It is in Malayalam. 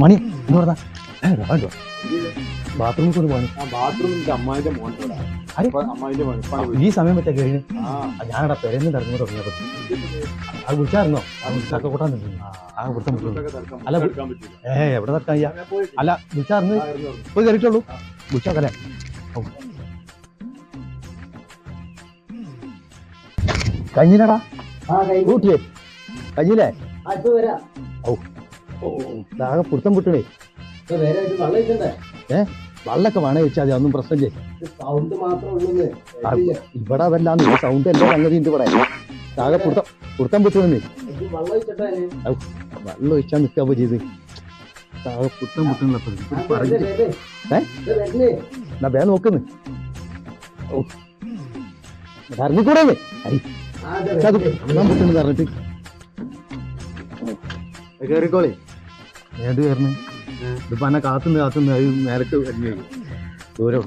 മണി എന്താ പറഞ്ഞ ബാത്റൂമിൽ കൊണ്ട് പോകാൻ അമ്മായിന്റെ? അമ്മായിന്റെ മോൻ ഈ സമയം പറ്റാ കഴിഞ്ഞു ഞാനടാ പെരന്ന് തിരഞ്ഞു തുടങ്ങിയപ്പോ അത് വിളിച്ചായിരുന്നോ? ചക്ക കൂട്ടാൻ ആ കൊടുത്ത അല്ല. ഏ എവിടെ പോയി. അല്ല വിളിച്ചായിരുന്നു. പോയി കയറിയിട്ടുള്ളൂ വിളിച്ചോക്കല്ലേ? കഴിഞ്ഞില്ലടാ. ഔ. ആകെ പുറത്തം വിട്ടണേ ഏ? വള്ളൊക്കെ വേണേ വെച്ചാൽ മതി അതൊന്നും പ്രശ്നമില്ലേ സൗണ്ട് മാത്രമേ ഇവിടെ അതല്ലാന്ന് സൗണ്ട് എല്ലാ സംഗതി ഉണ്ട് ഇവിടെ. ആകെ പുറത്തം പുറത്തം വിട്ടണേ വെള്ളം ഒഴിച്ചാൽ നിൽക്കാൻ ചെയ്ത്. ആകെ പറഞ്ഞു ഏ? എന്നാ വേ നോക്കുന്നു. ഓ അറിഞ്ഞിക്കൂടെ അരി പറഞ്ഞിട്ട് കേറിക്കോളി. ഏത് കയറണേ ഇതിപ്പോ എന്നെ കാത്തുനിന്ന് കാത്തുനിന്ന് അത് നേരത്തെ ദൂരം